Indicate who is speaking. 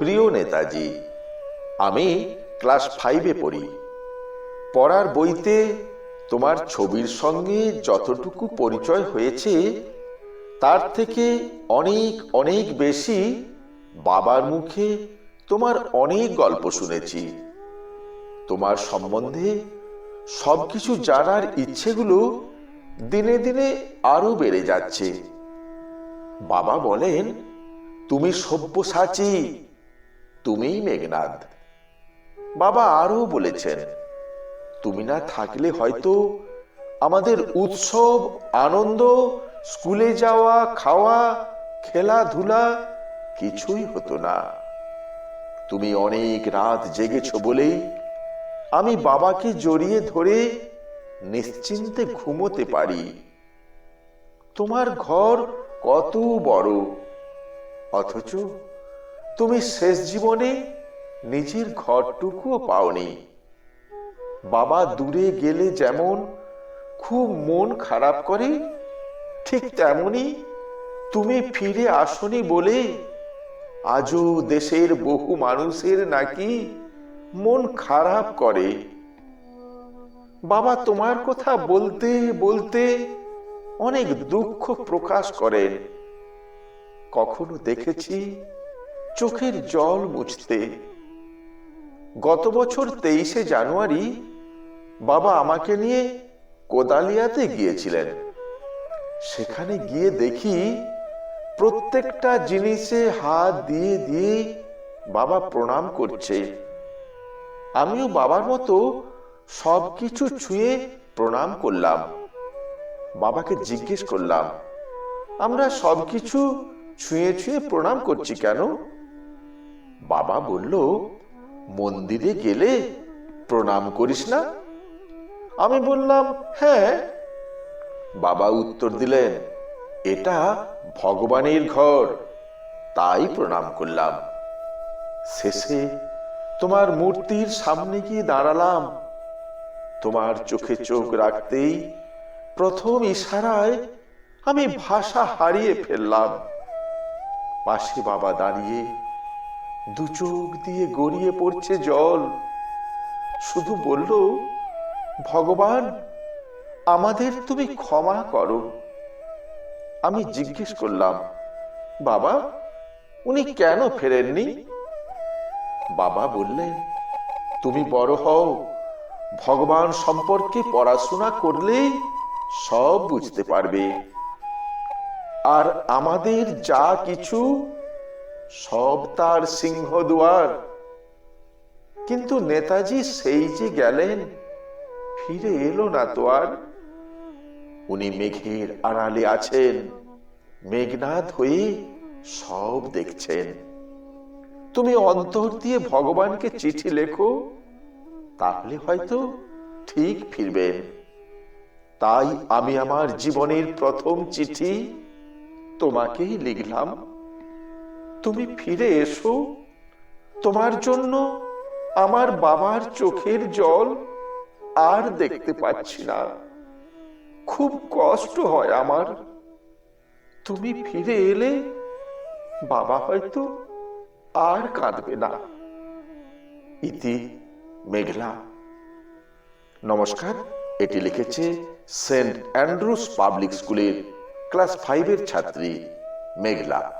Speaker 1: প্রিয় নেতাজি, আমি ক্লাস ফাইভে পড়ি। পড়ার বইতে তোমার ছবির সঙ্গে যতটুকু পরিচয় হয়েছে, তার থেকে অনেক অনেক বেশি বাবার মুখে তোমার অনেক গল্প শুনেছি। তোমার সম্বন্ধে সবকিছু জানার ইচ্ছেগুলো দিনে দিনে আরও বেড়ে যাচ্ছে। বাবা বলেন, তুমি সব্যসাচী তুমিই মেঘনাদ। বাবা আরও বলেছেন, তুমি না থাকলে হয়তো আমাদের উৎসব, আনন্দ, স্কুলে যাওয়া, খাওয়া, খেলাধুলা কিছুই হতো না। তুমি অনেক রাত জেগেছ বলেই আমি বাবাকে জড়িয়ে ধরে নিশ্চিন্তে ঘুমোতে পারি। তোমার ঘর কত বড়? অথচ তুমি শেষ জীবনে নিজের ঘরটুকুও পাওনি। বাবা দূরে গেলে যেমন খুব মন খারাপ করে, ঠিক তেমনি তুমি ফিরে আসনি বলে আজও দেশের বহু মানুষের নাকি মন খারাপ করে। বাবা তোমার কথা বলতে বলতে অনেক দুঃখ প্রকাশ করেন। কখনো দেখেছি চোখের জল মুছতে। গত বছর তেইশে জানুয়ারি বাবা আমাকে নিয়ে কোদালিয়াতে গিয়েছিলেন। সেখানে গিয়ে দেখি প্রত্যেকটা জিনিসে হাত দিয়ে দিয়ে বাবা প্রণাম করছে। আমিও বাবার মতো সবকিছু ছুঁয়ে প্রণাম করলাম। বাবাকে জিজ্ঞেস করলাম, আমরা সবকিছু ছুঁয়ে ছুঁয়ে প্রণাম করছি কেন? বাবা বলল, মন্দিরে গেলে প্রণাম করিস না? আমি বললাম হ্যাঁ। বাবা উত্তর দিলেন, এটা ভগবানের ঘর, তাই প্রণাম করলাম। শেষে তোমার মূর্তির সামনে গিয়ে দাঁড়ালাম। তোমার চোখে চোখ রাখতেই প্রথম ইশারায় আমি ভাষা হারিয়ে ফেললাম। পাশে বাবা দাঁড়িয়ে দু চোখ দিয়ে গড়িয়ে পড়ছে জল। শুধু বলল, ভগবান, আমাদের তুমি ক্ষমা করো। আমি জিজ্ঞেস করলাম, বাবা, উনি কেন ফেরেননি? বাবা বললেন, তুমি বড় হও। ভগবান সম্পর্কে পড়াশোনা করলেই সব বুঝতে পারবে। আর আমাদের যা কিছু সব তার সিংহদুয়ার। কিন্তু নেতাজি সেই যে গেলেন, ফিরে এলো না তো আর। উনি মেঘের আড়ালে আছেন মেঘনাথ হয়ে সব দেখছেন। তুমি অন্তর দিয়ে ভগবানকে চিঠি লেখো, তাহলে হয়তো ঠিক ফিরবেন। তাই আমি আমার জীবনের প্রথম চিঠি তোমাকেই লিখলাম। তুমি ফিরে এসো। তোমার জন্য আমার বাবার চোখের জল আর দেখতে পাচ্ছি না। খুব কষ্ট হয় আমার। তুমি ফিরে এলে বাবা হয়তো আর কাঁদবে না। ইতি মেঘলা। নমস্কার, এটি লিখেছে সেন্ট অ্যান্ড্রুস পাবলিক স্কুলের ক্লাস ফাইভের ছাত্রী মেঘলা।